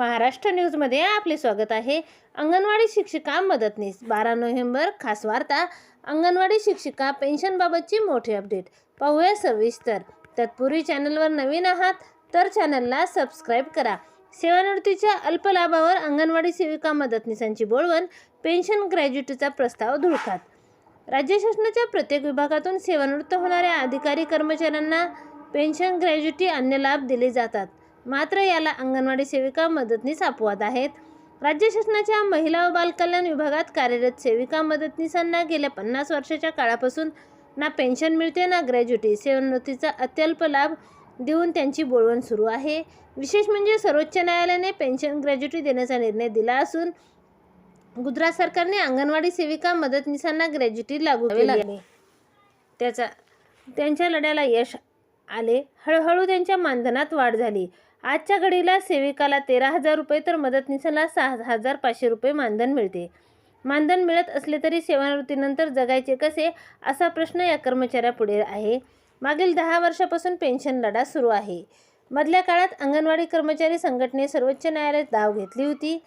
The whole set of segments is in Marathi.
महाराष्ट्र न्यूजमध्ये आपले स्वागत आहे. अंगणवाडी शिक्षिका मदतनीस. बारा नोव्हेंबर खास वार्ता अंगणवाडी शिक्षिका पेन्शनबाबतची मोठी अपडेट. पाहूया सविस्तर. तत्पूर्वी चॅनलवर नवीन आहात तर चॅनलला सबस्क्राईब करा. सेवानिवृत्तीच्या अल्पलाभावर अंगणवाडी सेविका मदतनीसांची बोलवण पेन्शन ग्रॅज्युटीचा प्रस्ताव धुळकात राज्य शासनाच्या प्रत्येक विभागातून सेवानिवृत्त होणाऱ्या अधिकारी कर्मचाऱ्यांना पेन्शन ग्रॅज्युटी अन्य लाभ दिले जातात. मात्र याला अंगणवाडी सेविका मदतनीस अपवाद आहेत. राज्य शासनाच्या महिला व बालकल्याण विभागात कार्यरत सेविका मदतनीसांना गेल्या पन्नास वर्षाच्या काळापासून ना पेन्शन मिळते ना ग्रॅज्युटी सेवानिवृत्तीचा अत्यल्प लाभ देऊन त्यांची बोलवण सुरू आहे. विशेष म्हणजे सर्वोच्च न्यायालयाने पेन्शन ग्रॅज्युटी देण्याचा निर्णय दिला असून गुजरात सरकारने अंगणवाडी सेविका मदतनीसांना ग्रॅज्युटी लागू केली. त्याचा त्यांच्या लढ्याला यश आले. हळूहळू त्यांच्या मानधनात वाढ झाली. आजच्या घडीला सेविकाला तेरा हजार रुपये तर मदतनीसाला सहा हजार पाचशे रुपये मानधन मिळते. मानधन मिळत असले तरी सेवानिवृत्तीनंतर जगायचे कसे असा प्रश्न या कर्मचाऱ्यापुढे आहे. मागील दहा वर्षापासून पेन्शन लढा सुरू आहे. मधल्या काळात अंगणवाडी कर्मचारी संघटने सर्वोच्च न्यायालयात धाव घेतली होती.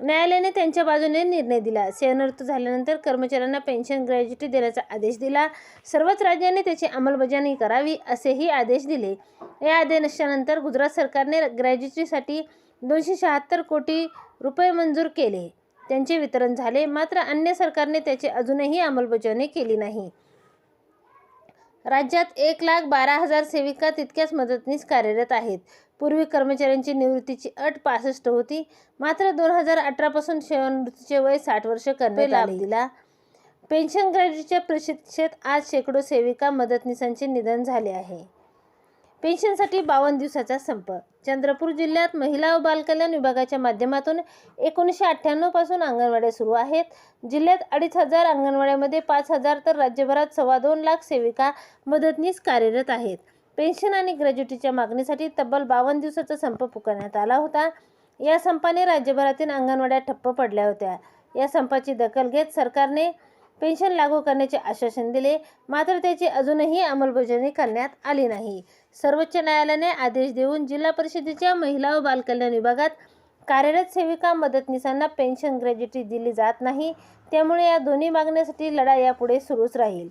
न्यायालयाने त्यांच्या बाजूने निर्णय दिला. सेवानिवृत्त झाल्यानंतर कर्मचाऱ्यांना पेन्शन ग्रॅज्युटी देण्याचा आदेश दिला. सर्वच राज्यांनी त्याची अंमलबजावणी करावी असेही आदेश दिले. या आदेशानंतर गुजरात सरकारने ग्रॅज्युटीसाठी दोनशे शहात्तर कोटी रुपये मंजूर केले. त्यांचे वितरण झाले. मात्र अन्य सरकारने त्याची अजूनही अंमलबजावणी केली नाही. राज्यात एक लाख बारा हजार सेविका तितक्याच मदतनीस कार्यरत आहेत. पूर्वी कर्मचाऱ्यांची निवृत्तीची अट पासष्ट होती. मात्र दोन हजार अठरापासून सेवानिवृत्तीचे वय साठ वर्ष करण्यात लाभ दिला पेन्शन ग्रॅज्युटीच्या प्रतीक्षेत आज शेकडो सेविका मदतनीसांचे निधन झाले आहे. पेन्शनसाठी बावन्न दिवसाचा संप. चंद्रपूर जिल्ह्यात महिला व बालकल्याण विभागाच्या माध्यमातून एकोणीसशे अठ्ठ्याण्णवपासून अंगणवाड्या सुरू आहेत. जिल्ह्यात अडीच हजार अंगणवाड्यामध्ये पाच हजार तर राज्यभरात सव्वा दोन लाख सेविका मदतनीस कार्यरत आहेत. पेन्शन आणि ग्रॅज्युटीच्या मागणीसाठी तब्बल बावन्न दिवसाचा संप पुकारण्यात आला होता. या संपाने राज्यभरातील अंगणवाड्या ठप्प पडल्या होत्या. या संपाची दखल घेत सरकारने पेन्शन लागू करण्याचे आश्वासन दिले मात्र त्याची अजूनही अंमलबजावणी करण्यात आली नाही. सर्वोच्च न्यायालयाने आदेश देऊन जिल्हा परिषदेच्या महिला व बालकल्याण विभागात कार्यरत सेविका मदतनीसांना पेन्शन ग्रॅज्युटी दिली जात नाही त्यामुळे या दोन्ही मागण्यासाठी लढा यापुढे सुरूच राहील.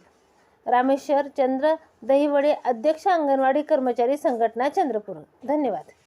रामेश्वर चंद्र दहिवडे अध्यक्ष अंगणवाडी कर्मचारी संघटना चंद्रपूर. धन्यवाद.